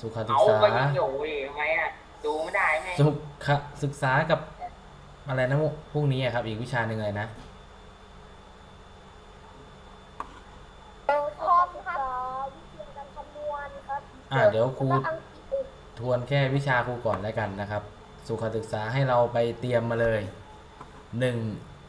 สุขศึกเอาษาไปยังอยู่ดิทำไมอะดูไม่ได้ไงสุขศึกษากับอะไรนะพรุ่งนี้อะครับ อีกวิชาหนึ่งเลยนะ คอมครับวิธีการคำนวณครับอ่าเดี๋ยวครูแล้วก็อังกฤษทวนแค่วิชาครูก่อนแล้วกันนะครับ สุขศึกษาให้เราไปเตรียมมาเลยหนึ่ง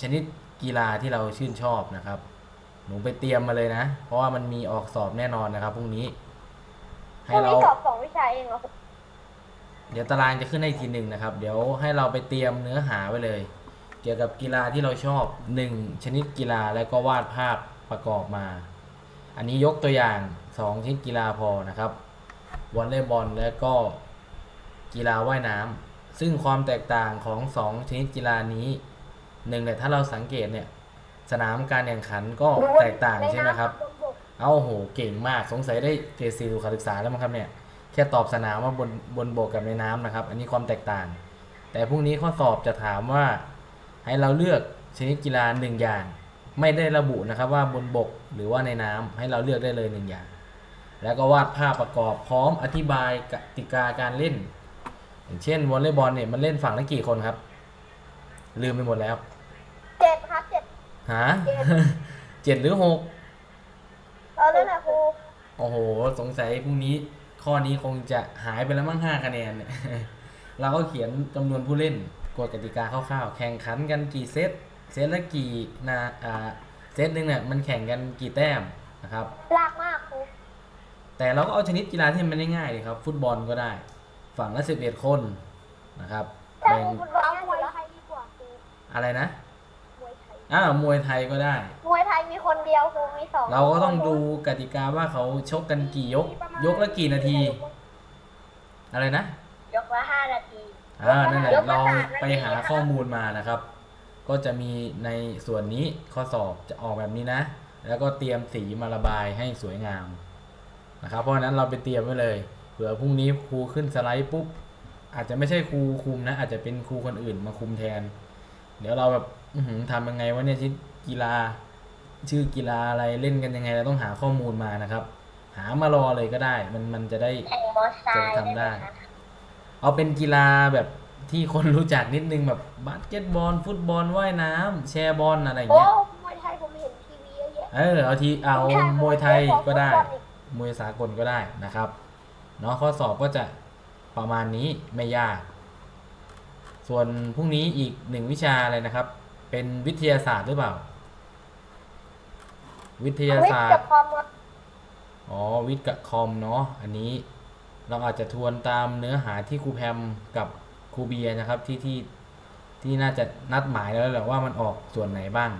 ชนิดกีฬาที่เราชื่นชอบนะครับ หนูไปเตรียมมาเลยนะ เพราะว่ามันมีออกสอบแน่นอนนะครับพรุ่งนี้พ ให้รุ่งเรานี้สอบสองวิชาเองเหรอเดี๋ยวตารางจะขึ้นให้อีกทีหนึ่งนะครับ เดี๋ยวให้เราไปเตรียมเนื้อหาไว้เลย เกี่ยวกับกีฬาที่เราชอบหนึ่งชนิดกีฬาแล้วก็วาดภาพประกอบมา อันนี้ยกตัวอย่างสองชนิดกีฬาพอนะครับวอลเลย์บอลและก็กีฬาว่ายน้ำซึ่งความแตกต่างของสองชนิดกีฬานี้หนึ่งเนี่ยถ้าเราสังเกตเนี่ยสนามการแข่งขันก็แตกต่างใช่ไหมครับ เอาโหเก่งมากสงสัยได้เกรดสีสุขศึกษาแล้วมั้งครับเนี่ยแค่ตอบสนามว่าบนบนบกกับในน้ำนะครับ อันนี้ความแตกต่าง แต่พรุ่งนี้ข้อสอบจะถามว่าให้เราเลือกชนิดกีฬาหนึ่งอย่าง ไม่ได้ระบุนะครับว่าบนบกหรือว่าในน้ำให้เราเลือกได้เลยหนึ่งอย่าง แล้วก็วาดภาพประกอบพร้อมอธิบายกติกาการเล่น อย่างเช่นวอลเลย์บอลเนี่ยมันเล่นฝั่งละกี่คนครับ ลืมไปหมดแล้วเจ็ดครับเจ็ดหาเจ็ดหรือหก เออนั่นแหละครูโอ้โห สงสัยพรุ่งนี้ข้อนี้คงจะหายไปแล้วมั้งห้าคะแนนเนี่ย เราก็เขียนจำนวนผู้เล่นกฎกติกาคร่าวๆ แข่งขันกันกี่เซต เซตละกี่นาอ่าเซตหนึ่งเนี่ยมันแข่งกันกี่แต้มนะครับ ลากมากครูแต่เราก็เอาชนิดกีฬาที่มันง่ายๆเลยครับ ฟุตบอลก็ได้ ฝั่งละสิบเอ็ดคนนะครับถ้าแบ่งครูฟุตบอลมวยไทยดีกว่าครูอะไรนะมวยไทย อ่ามวยไทยก็ได้ มวยไทยมีคนเดียวครูมีสองเราก็ต้องดูกติกาว่าเขาชกกันกี่ยก ยกละกี่นาที อะไรนะ ยกละห้านาทีอ่านั่นแหละยกลมาองสามนาทีไปหาข้อมูลมานะครับ ก็จะมีในส่วนนี้ข้อสอบจะออกแบบนี้นะ แล้วก็เตรียมสีมาระบายให้สวยงามนะครับ เพราะฉะนั้นเราไปเตรียมไว้เลยเผื่อพรุ่งนี้ครูขึ้นสไลด์ปุ๊บอาจจะไม่ใช่ครูคุมนะ อาจจะเป็นครูคนอื่นมาคุมแทน เดี๋ยวเราแบบอื้อหือ ทำยังไงวะเนี่ยชิดกีฬา ชื่อกีฬาอะไรเล่นกันยังไงเราต้องหาข้อมูลมานะครับ หามารอเลยก็ได้ มันมันจะได้แข่งมอไซค์จะทำได้ เอาเป็นกีฬาแบบที่คนรู้จักนิดนึงแบบบาสเกตบอล ฟุตบอลว่ายน้ำแชร์บอลอะไรอย่างโอ้เงี้ยมวยไทยผมเห็นทีวีเยอะแยะเออเอาทีเอามวยไทยก็ได้ฟุตบอลอีกมวยสากลก็ได้นะครับเนาะข้อสอบก็จะประมาณนี้ไม่ยาก ส่วนพรุ่งนี้อีกหนึ่งวิชาอะไรนะครับ เป็นวิทยาศาสตร์หรือเปล่า วิทยาศาสตวิทร์ย์กับความรักอ๋อ วิทย์กับคอมเนาะ อันนี้เราอาจจะทวนตามเนื้อหาที่ครูแพมกับครูเบียร์นะครับที่ที่ที่น่าจะนัดหมายแล้วแหละว่ามันออกส่วนไหนบ้าง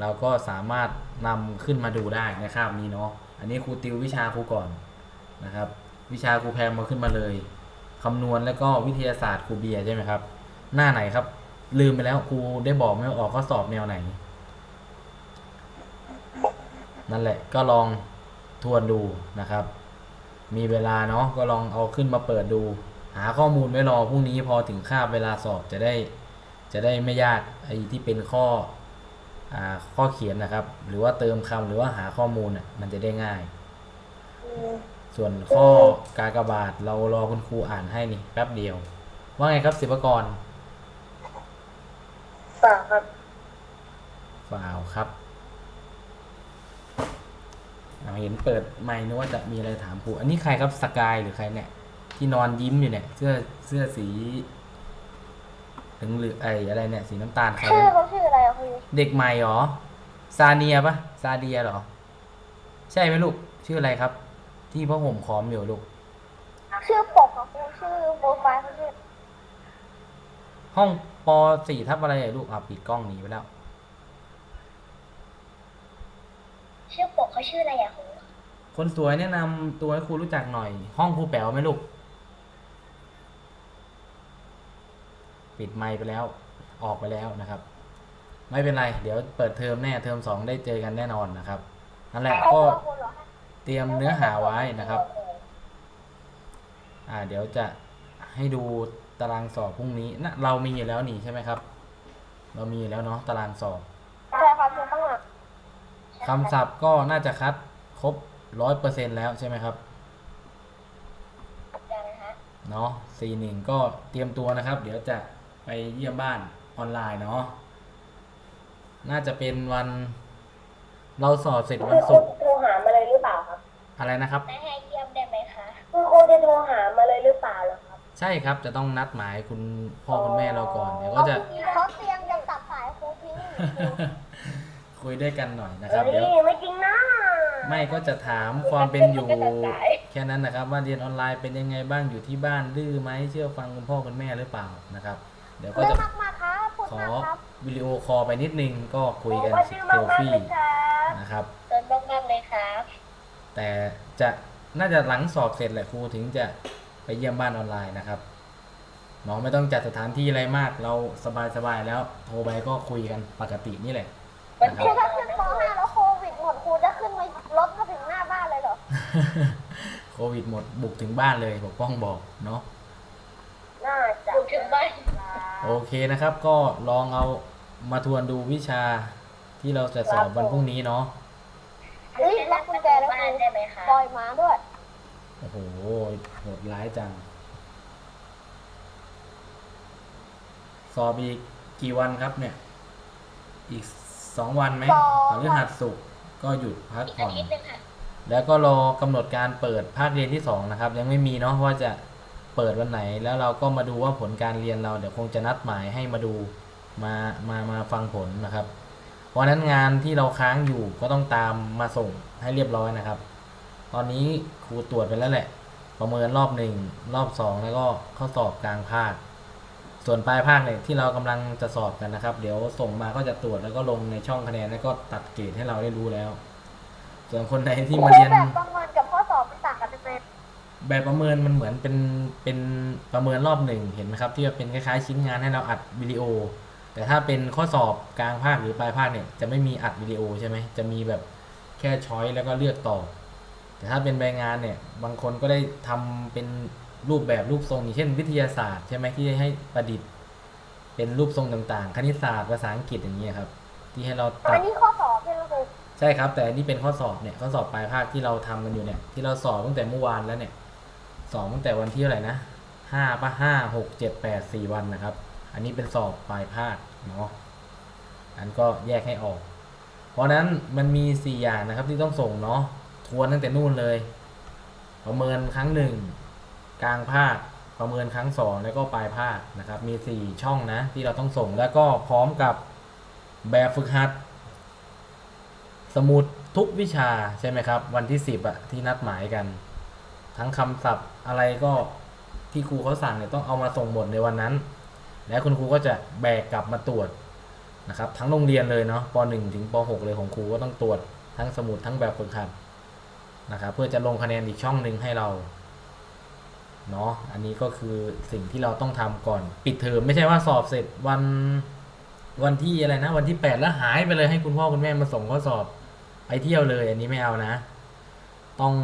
เราก็สามารถนำขึ้นมาดูได้ในคาบนี้เนาะ อันนี้ครูติววิชาครูก่อนนะครับ วิชาครูแพมมาขึ้นมาเลยคำนวณแล้วก็วิทยาศาสตร์ครูเบียร์ใช่ไหมครับ หน้าไหนครับ ลืมไปแล้วครูได้บอกไหมว่าออกข้อสอบแนวไหน นั่นแหละก็ลองทวนดูนะครับ มีเวลาเนาะก็ลองเอาขึ้นมาเปิดดู หาข้อมูลไว้รอพรุ่งนี้พอถึงคาบเวลาสอบจะได้ จะได้ไม่ยากไอ้ที่เป็นข้ออ่าข้อเขียนนะครับ หรือว่าเติมคำหรือว่าหาข้อมูลอะมันจะได้ง่าย ส่วนข้อกากบาทเรารอคุณครูอ่านให้นี่แป๊บเดียว ว่าไงครับศิวกร ฝากครับฝ่าวครับเอาเห็นเปิดไมค์นึกว่าจะมีอะไรถามครูอันนี้ใครครับสกายหรือใครเนี่ย ที่นอนยิ้มอยู่เนี่ย เสื้อเสื้อสีถึงหรือไออะไรเนี่ยสีน้ำตาลใครชื่อวะเขาชื่ออะไรอะครูเด็กใหม่เหรอซาเนียปะซาเดียเหรอ ใช่ไหมลูก ชื่ออะไรครับ ที่พ่อห่มขอมอยู่ลูก ชื่อปกของครูชื่อโปรไฟล์เขาชื่อห้อง ปสี่ทับอะไรอะลูกอะปิดกล้องหนีไปแล้ว ชื่อปกเขาชื่ออะไรอะครูคนสวยแนะนำตัวให้ครูรู้จักหน่อย ห้องครูแป๋วไหมลูก ปิดไมค์ไปแล้ว ออกไปแล้วนะครับ ไม่เป็นไร เดี๋ยวเปิดเทอมแน่เทอมสองได้เจอกันแน่นอนนะครับนั่นแหละก็เตรียมเนื้อหาไว้นะครับ อ่าเดี๋ยวจะให้ดู ตารางสอบพรุ่งนี้นะเรามีอยู่แล้วนี่ใช่ไหมครับ เรามีอยู่แล้วเนาะตารางสอบใช่ครับคือข้างหลังคำศัพท์ก็น่าจะคัดครบร้อยเปอร์เซ็นแล้วใช่ไหมครับคเนาะสี่หนึ่งก็เตรียมตัวนะครับ เดี๋ยวจะไปเยี่ยมบ้านออนไลน์เนาะน่าจะเป็นวัน เราสอบเสร็จวันศุกร์โทรหามาเลยหรือเปล่าครับ อะไรนะครับไม่ให้เยี่ยมได้ไหมคะคุณครูจะโทรหามาเลยหรือเปล่าเหรอครับ ใช่ครับจะต้องนัดหมายคุณพ่อคุณแม่เราก่อนเดี๋ยวก็จะ เขาเตรียมจะตัดสายครูทิ้งคุยด้วยกันหน่อยนะครับเดี๋ยวเฮ้ยไม่จริงนะไม่ก็จะถามความเป็นอยู่ แค่นั้นนะครับ ว่าเรียนออนไลน์เป็นยังไงบ้างอยู่ที่บ้านดื้อไหมเชื่อฟังคุณพ่อคุณแม่หรือเปล่านะครับ เดี๋ยวก็เรื่องจะมากมาครับพูดขอมากครับวิดีโอคอลไปนิดนึงก็คุยกันว่าเซชื่อลมากมากฟี่เลยครับนะครับเดินมากๆเลยครับแต่จะน่าจะหลังสอบเสร็จแหละครูถึงจะ ไปเยี่ยมบ้านออนไลน์นะครับน้องไม่ต้องจัดสถานที่อะไรมาก เราสบายๆแล้วโทรไปก็คุยกันปกตินี่แหละนะคครูรับถ้าขึ้นป .5 แล้วโควิดหมดครูจะขึ้นมารถมาถึงหน้าบ้านเลยเหรอ โควิดหมดบุกถึงบ้านเลยบอกป้องบอกเนาะ น่าจะอยู่ถึงบ้าน โอเคนะครับ ก็ลองเอามาทวนดูวิชาที่เราจะสอบวันพรุ่งนี้เนาะเฮ้ยล็อกกุญแจแล้วครูได้ไหมคะปล่อยหมาด้วย โอ้โห โหดร้ายจัง สอบอีกกี่วันครับเนี่ย อีกสองวันไหมสองพฤหัสศุกร์ก็หยุดพักอีกผ่อาอนทิตย์หนึงค่ะแล้วก็รอกำหนดการเปิดภาคเรียนที่สองนะครับ ยังไม่มีเนาะว่าจะเปิดวันไหน แล้วเราก็มาดูว่าผลการเรียนเราเดี๋ยวคงจะนัดหมายให้มาดูมามามาฟังผลนะครับ เพราะฉะนั้นงานที่เราค้างอยู่ก็ต้องตามมาส่งให้เรียบร้อยนะครับ ตอนนี้ครูตรวจไปแล้วแหละ ประเมินรอบหนึ่งรอบสองแล้วก็ข้อสอบกลางภาค ส่วนปลายภาคเนี่ยที่เรากำลังจะสอบกันนะครับ เดี๋ยวส่งมาก็จะตรวจแล้วก็ลงในช่องคะแนนแล้วก็ตัดเกรดให้เราได้รู้แล้ว ส่วนคนไหนที่ครูมาเรียนแบบประเมินกับข้อสอบมันต่างกันเป็นแบบประเมินมันเหมือนเป็นเป็นประเมินรอบหนึ่งเห็นไหมครับ ที่ว่าเป็นคล้ายๆชิ้นงานให้เราอัดวิดีโอ แต่ถ้าเป็นข้อสอบกลางภาคหรือปลายภาคเนี่ยจะไม่มีอัดวิดีโอใช่ไหมจะมีแบบแค่ช้อยแล้วก็เลือกตอบ แต่ถ้าเป็นใบงานเนี่ยบางคนก็ได้ทำเป็นรูปแบบรูปทรงอย่างเช่น วิทยาศาสตร์ใช่ไหมที่ให้ประดิษฐ์เป็นรูปทรงต่างๆ คณิตศาสตร์ภาษาอังกฤษอย่างเงี้ยครับ ที่ให้เราตัอัดนนี้ข้อสอบใช่ไหมครูใช่ครับ แต่อันนี้เป็นข้อสอบเนี่ยข้อสอบปลายภาคที่เราทำกันอยู่เนี่ยที่เราสอบตั้งแต่เมื่อวานแล้วเนี่ยสอบตั้งแต่วันที่เท่าไหร่นะห้าปะห้าหกเจ็ดแปดสี่วันนะครับ อันนี้เป็นสอบปลายภาคเนาะอันก็แยกให้ออก เพราะฉะนั้นมันมีสี่อย่างนะครับที่ต้องส่งเนาะ ทวนตั้งแต่นู่นเลย ประเมินครั้งหนึ่งกลางภาคประเมินครั้งสองแล้วก็ปลายภาคนะครับ มีสี่ช่องนะที่เราต้องส่งแล้วก็พร้อมกับแบบฝึกหัด สมุดทุกวิชาใช่ไหมครับ วันที่สิบอะที่นัดหมายกัน ทั้งคำศัพท์อะไรก็ที่ครูเขาสั่งเนี่ยต้องเอามาส่งหมดในวันนั้น แล้วคุณครูก็จะแบกกลับมาตรวจนะครับ ทั้งโรงเรียนเลยเนาะป .1 ถึงป .6 เลยของครูก็ต้องตรวจทั้งสมุดทั้งแบบฝึกหัด นะครับเพื่อจะลงคะแนนอีกช่องหนึ่งให้เราเนาะอันนี้ก็คือสิ่งที่เราต้องทำก่อนปิดเทอมไม่ใช่ว่าสอบเสร็จวันวันที่อะไรนะ วันที่แปดแล้วหายไปเลยให้คุณพ่อคุณแม่มาส่งข้อสอบไปเที่ยวเลย อันนี้ไม่เอานะ ต้อง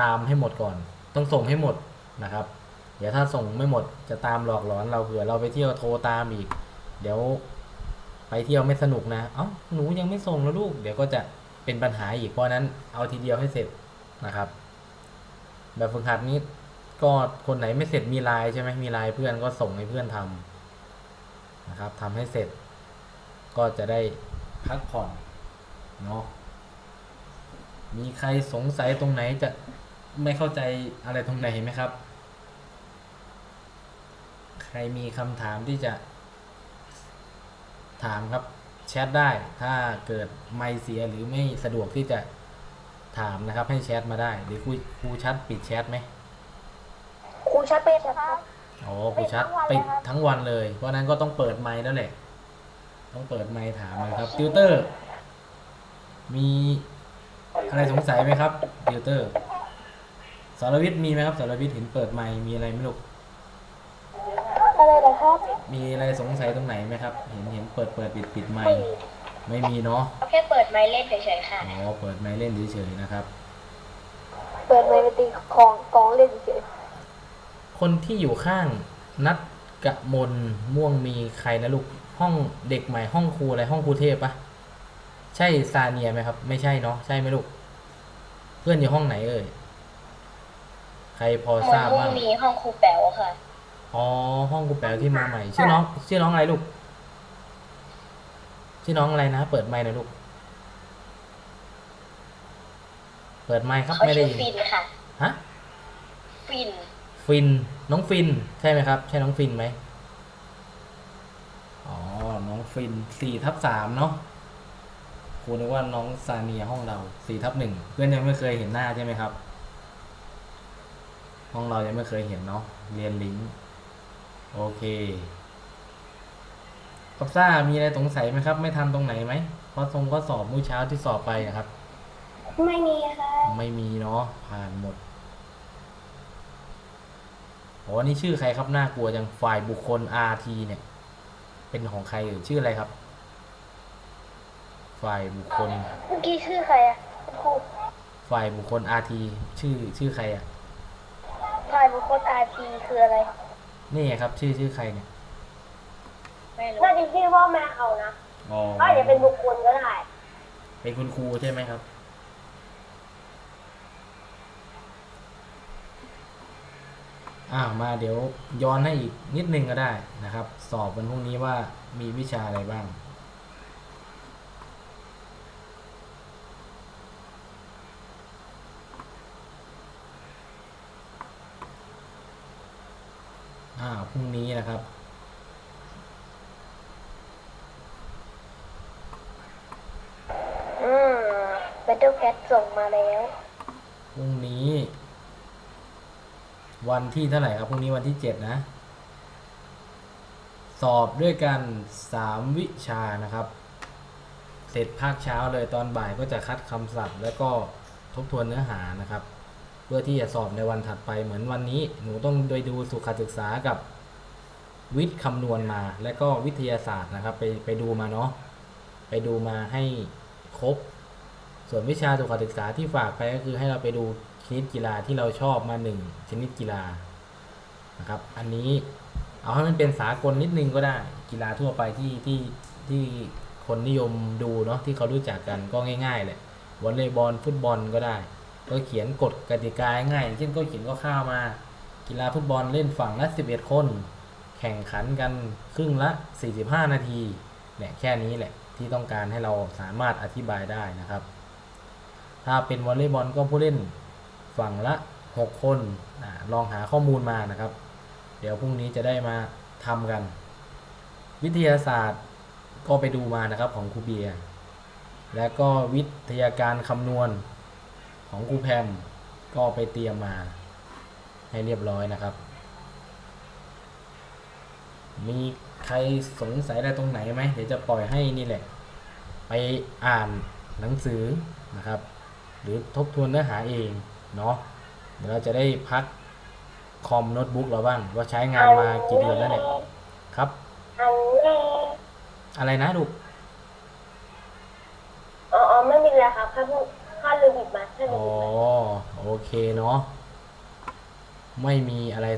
ตามให้หมดก่อน ต้องส่งให้หมดนะครับ เดี๋ยวถ้าส่งไม่หมดจะตามหลอกหลอนเราเผื่อเราไปเที่ยวโทรตามอีก เดี๋ยวไปเที่ยวไม่สนุกนะ เอ้าหนูยังไม่ส่งแล้วลูก เดี๋ยวก็จะเป็นปัญหาอีกเพราะนั้นเอาทีเดียวให้เสร็จ นะครับ แบบฝึกหัดนี้ก็คนไหนไม่เสร็จมีไลน์ใช่ไหมมีไลน์เพื่อนก็ส่งให้เพื่อนทำนะครับทำให้เสร็จ ก็จะได้พักผ่อนเนาะมีใครสงสัยตรงไหนจะไม่เข้าใจอะไรตรงไหนไหมครับ ใครมีคำถามที่จะ ถามครับแชทได้ ถ้าเกิดไม่เสียหรือไม่สะดวกที่จะ ถามนะครับ ให้แชทมาได้หรือครูครูชัดปิดแชทไหมครูชัดเป็ดคครัรับบอ๋อครูชัดปิปิดดทั้ทั้งงวัวันนเลเลยยเพราะฉะนั้นก็ต้องเปิดไมค์แล้วแหละ ต้องเปิดไมค์ถามเลยครับติวเตอร์ มีอะไรสงสัยไหมครับติวเตอร์สารวิทย์มีไหมครับสารวิทย์เห็นเปิดไมค์มีอะไรไหมลูกอะไรนะครับ มีอะไรสงสัยตรงไหนไหมครับ เห็นเห็นเปิดเปิดปิดปิดไมค์ ไม่มีเนาะแค่เปิดไมค์เล่นเฉยๆค่ะ อ๋อเปิดไมค์เล่นเฉยๆนะครับ เปิดไมค์ไปตีของกองเล่นเฉยคนที่อยู่ข้างนัดกะมนม่วงมีใครนะลูกห้องเด็กใหม่ห้องครูอะไรห้องครูเทพปะใช่ซาเนียไหมครับ ไม่ใช่เนาะใช่ไหมลูก เพื่อนอยู่ห้องไหนเอ่ยใครพอเหมืทอนราบมุ่บ้างงนี้ห้องครูแป๋วค่ะอ๋อห้องกูแปลที่มาใหม่ ชื่อน้องชื่อน้องอะไรลูก ชื่อน้องอะไรนะ เปิดไมค์หน่อยลูก เปิดไมค์ครับเขาไม่ได้ชื่อยินฟินค่ะฮะฟินฟิน น้องฟิน ใช่ไหมครับ ใช่น้องฟินไหมอ๋อ น้องฟินสี่ทับสามเนาะครูนึกว่าน้องซาเนียห้องเราสี่ทับหนึ่งเพื่อนยังไม่เคยเห็นหน้าใช่ไหมครับ ห้องเรายังไม่เคยเห็นเนาะเรียนลิงก์โอเค กับซ่ามีอะไรสงสัยไหมครับ ไม่ทันตรงไหนไหมเพราะทรงก็สอบมื้อเช้าที่สอบไปนะครับ ไม่มีค่ะไม่มีเนาะผ่านหมดโอ้นี่ชื่อใครครับน่ากลัวจังฝ่ายบุคคล RT เนี่ย เป็นของใครเอ่ยชื่ออะไรครับ ฝ่ายบุคคล เมื่อกี้ชื่อใครอะคุณครูฝ่ายบุคคล RT ชื่อชื่อใครอะ ฝ่ายบุคคลอาทีคืออะไร นี่ไงครับ ชื่อชื่อใครเนี่ย ไม่รู้น่าจะชื่อพ่อแม่เขานะอ๋อก็อาจจะเป็นบุคคลก็ได้ เป็นคุณครูใช่ไหมครับ อ่ามาเดี๋ยวย้อนให้อีกนิดนึงก็ได้นะครับ สอบวันพรุ่งนี้ว่ามีวิชาอะไรบ้าง อ่าพรุ่งนี้นะครับ อืม Battle Cat ส่งมาแล้วพรุ่งนี้ วันที่เท่าไหร่ครับพรุ่งนี้วันที่เจ็ดนะ สอบด้วยกันสามวิชานะครับ เสร็จภาคเช้าเลยตอนบ่ายก็จะคัดคำศัพท์ แล้วก็ทบทวนเนื้อหานะครับ เพื่อที่จะสอบในวันถัดไปเหมือนวันนี้ หนูต้องโดยดูสุขศึกษากับวิทย์คำนวณมา และก็วิทยาศาสตร์นะครับ ไปไปดูมาเนาะไปดูมาให้ครบ ส่วนวิชาสุขศึกษาที่ฝากไปก็คือให้เราไปดูชนิดกีฬาที่เราชอบมาหนึ่งชนิดกีฬานะครับอันนี้เอาให้มันเป็นสากลนิดนึงก็ได้ กีฬาทั่วไปที่ที่ที่คนนิยมดูเนาะที่เขารู้จักกันก็ง่ายๆแหละวอลเลย์บอลฟุตบอลก็ได้ ก็เขียนกฎกติกาง่ายเช่นก็เขียนก็ข้าวมา กีฬาฟุตบอลเล่นฝั่งละ 11 คน แข่งขันกันครึ่งละ 45 นาทีเนี่ยแค่นี้แหละที่ต้องการให้เราสามารถอธิบายได้นะครับ ถ้าเป็นวอลเลย์บอลก็ผู้เล่นฝั่งละ 6 คนอลองหาข้อมูลมานะครับ เดี๋ยวพรุ่งนี้จะได้มาทำกัน วิทยาศาสตร์ก็ไปดูมานะครับของครูเบียร์และก็วิทยาการคำนวณของครูแพมก็ไปเตรียมมาให้เรียบร้อยนะครับ มีใครสงสัยอะไรตรงไหนไหมเดี๋ยวจะปล่อยให้นี่แหละ ไปอ่านหนังสือนะครับ หรือทบทวนเนื้อหาเองเนาะเดี๋ยวเราจะได้พักคอมโน้ตบุ๊กเราบ้างว่าใช้งานมากี่เดือนแล้วเนี่ยครับอันนี้อะไรนะลูกอ๋ออ๋อไม่มีแล้วครับถ้าพูดถ้าลืมบิดมาถ้าลืมอ๋อบิดมาโอเคเนาะไม่มีอะไร